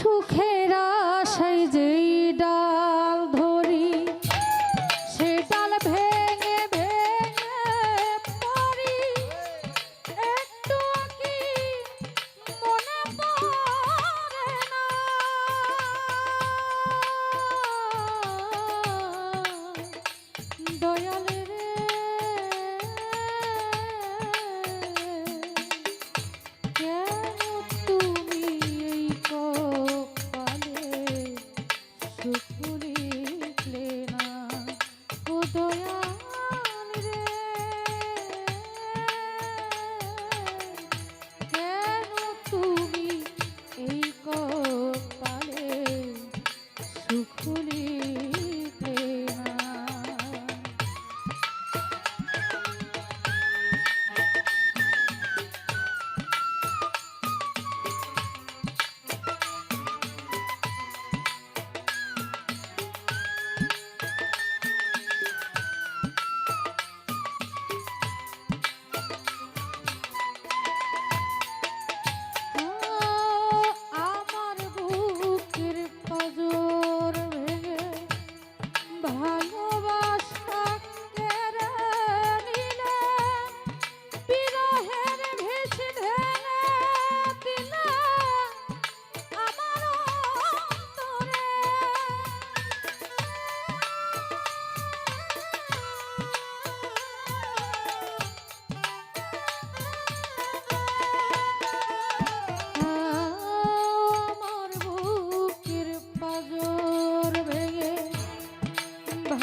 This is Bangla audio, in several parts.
সুখে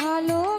ভালো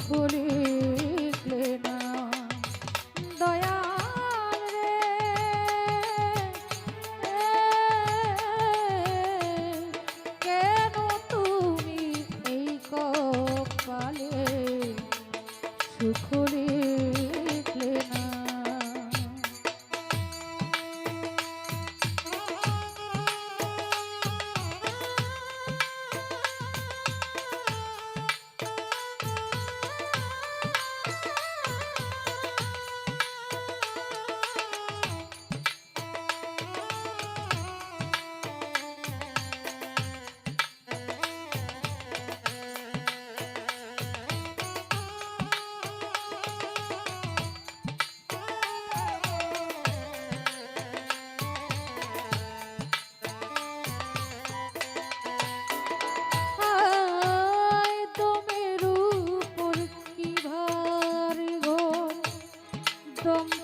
খুলিলে না। দয়াল রে কেন তুমি এই কপালে সুখ লিখলে না? Tom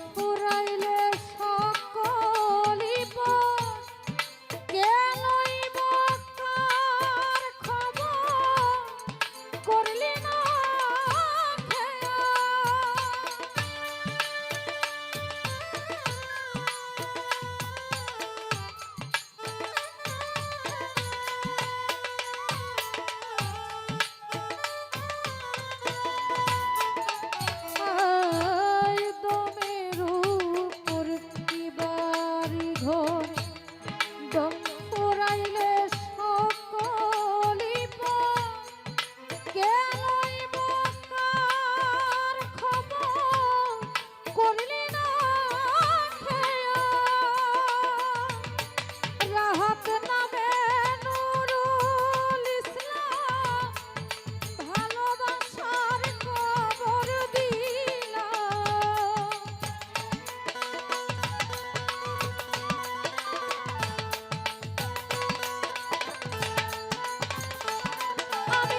Bobby.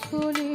চলে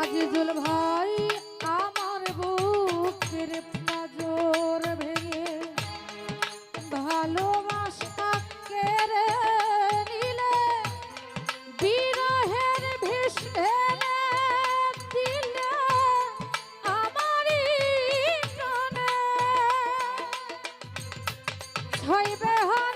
আজিজুল ভাই, আমার বুকের পাজর ভেঙে ভালোবাসা কেড়ে নিলে বিরহের ভীষে দিলে আমারই প্রাণে। ছয় বেহার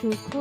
সুখ